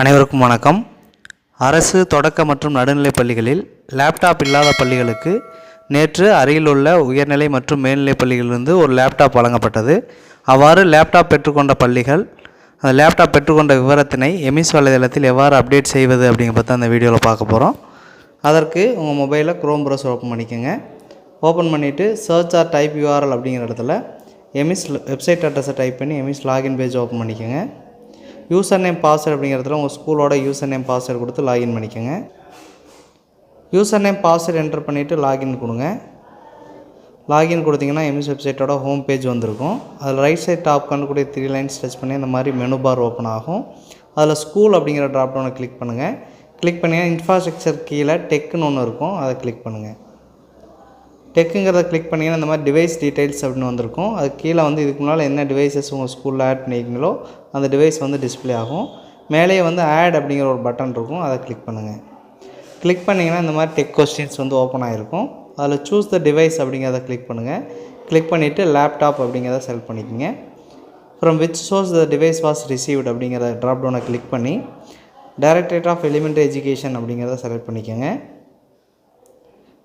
அனைவருக்கும் வணக்கம். அரசு தொடக்க மற்றும் நடுநிலைப் பள்ளிகளில் லேப்டாப் இல்லாத பள்ளிகளுக்கு நேற்று அருகில் உள்ள உயர்நிலை மற்றும் மேல்நிலைப் பள்ளிகளிலிருந்து ஒரு லேப்டாப் வழங்கப்பட்டது. அவ்வாறு லேப்டாப் பெற்றுக்கொண்ட பள்ளிகள் அந்த லேப்டாப் பெற்றுக்கொண்ட விவரத்தினை எமிஸ் வலைதளத்தில் எவ்வாறு அப்டேட் செய்வது அப்படிங்கிற பற்றி அந்த வீடியோவில் பார்க்க போகிறோம் அதற்கு உங்கள் மொபைலில் க்ரோம் ப்ரௌசர் ஓப்பன் பண்ணிக்கோங்க. ஓப்பன் பண்ணிவிட்டு சர்ச் ஆர் டைப் யூஆர்எல் அப்படிங்கிற இடத்துல எமிஸ் வெப்சைட் அட்ரஸை டைப் பண்ணி எமிஸ் லாகின் பேஜ் ஓப்பன் பண்ணிக்கோங்க. யூசர் நேம் பாஸ்வேர்டு அப்படிங்கிறதுல உங்கள் ஸ்கூலோட யூசர் நேம் பாஸ்வேர்டு கொடுத்து லாகின் பண்ணிக்கோங்க. யூசர் நேம் பாஸ்வேர்டு என்டர் பண்ணிவிட்டு லாகின் கொடுங்க. லாகின் கொடுத்தீங்கன்னா எம்எஸ் வெப்சைட்டோட ஹோம் பேஜ் வந்திருக்கும். அதில் ரைட் சைட் டாப் கண்டுக்கூடிய த்ரீ லைன்ஸ் டச் பண்ணி இந்த மாதிரி மெனு பார் ஓப்பன் ஆகும். அதில் ஸ்கூல் அப்படிங்கிற ட்ராப்டவுனை கிளிக் பண்ணுங்கள் கிளிக் பண்ணிங்கன்னா இன்ஃப்ராஸ்ட்ரக்சர் கீழே டெக்குன்னு ஒன்று இருக்கும். அதை கிளிக் பண்ணுங்கள் டெக்குங்கிறத கிளிக் பண்ணிங்கன்னா இந்த மாதிரி டிவைஸ் டீடைல்ஸ் அப்படின்னு வந்திருக்கும். அது கீழே வந்து இதுக்கு முன்னால் என்ன டிவைசஸ் உங்கள் ஸ்கூலில் ஆட் பண்ணியிருக்கீங்களோ அந்த டிவைஸ் வந்து டிஸ்ப்ளே ஆகும். மேலேயே வந்து ஆட் அப்படிங்கிற ஒரு பட்டன் இருக்கும். அதை கிளிக் பண்ணுங்கள் கிளிக் பண்ணிங்கன்னா இந்த மாதிரி டெக் கொஸ்டின்ஸ் வந்து ஓப்பன் ஆகிருக்கும் அதில் சூஸ் த டிவைஸ் அப்படிங்கிறத கிளிக் பண்ணுங்கள் கிளிக் பண்ணிவிட்டு லேப்டாப் அப்படிங்கிறத செலக்ட் பண்ணிக்கோங்க. From which source the device was received அப்படிங்கிற ட்ராப் டவுனை கிளிக் பண்ணி டைரக்டரேட் ஆஃப் எலிமெண்ட்ரி எஜுகேஷன் அப்படிங்கிறத செலக்ட் பண்ணிக்கோங்க.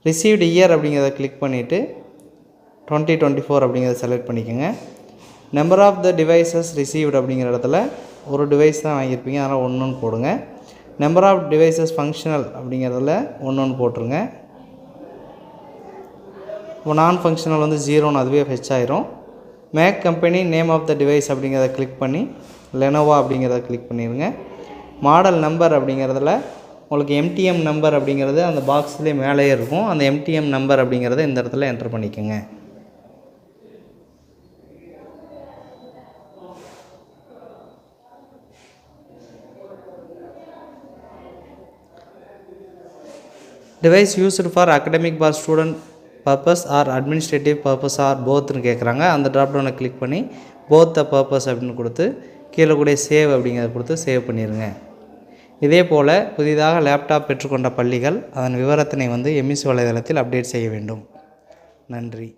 ரிசீவ்டு இயர் அப்படிங்கிறத கிளிக் பண்ணிவிட்டு டுவெண்ட்டி டுவெண்ட்டி ஃபோர் அப்படிங்கிறத செலக்ட் பண்ணிக்கோங்க. Number of the devices received அப்படிங்கிற இடத்துல ஒரு டிவைஸ் தான் வாங்கியிருப்பீங்க. அதனால் ஒன்று ஒன்று போடுங்க. நம்பர் ஆஃப் டிவைசஸ் ஃபங்க்ஷனல் அப்படிங்கிறதுல ஒன்று ஒன்று போட்டுருங்க. இப்போ நான் ஃபங்க்ஷனல் வந்து ஜீரோன்னு அதுவே ஃபெச் ஆயிரும். Make company name of the device அப்படிங்கிறத கிளிக் பண்ணி லெனோவா அப்படிங்கிறத கிளிக் பண்ணிடுங்க. மாடல் நம்பர் அப்படிங்கிறதுல உங்களுக்கு எம்டிஎம் நம்பர் அப்படிங்கிறது அந்த பாக்ஸ்லேயே மேலேயே இருக்கும். அந்த எம்டிஎம் நம்பர் அப்படிங்கிறத இந்த இடத்துல என்டர் பண்ணிக்கோங்க. Device used for academic for student purpose or administrative purpose or போத்னு கேட்குறாங்க அந்த ட்ராப்டவுனை கிளிக் பண்ணி போத் த பர்பஸ் அப்படின்னு கொடுத்து கீழே கூட சேவ் அப்படிங்கிறத கொடுத்து சேவ் பண்ணிடுங்க இதே போல் புதிதாக லேப்டாப் பெற்றுக்கொண்ட பள்ளிகள் அதன் விவரத்தினை வந்து எம்இசி வலைதளத்தில் அப்டேட் செய்ய வேண்டும். நன்றி.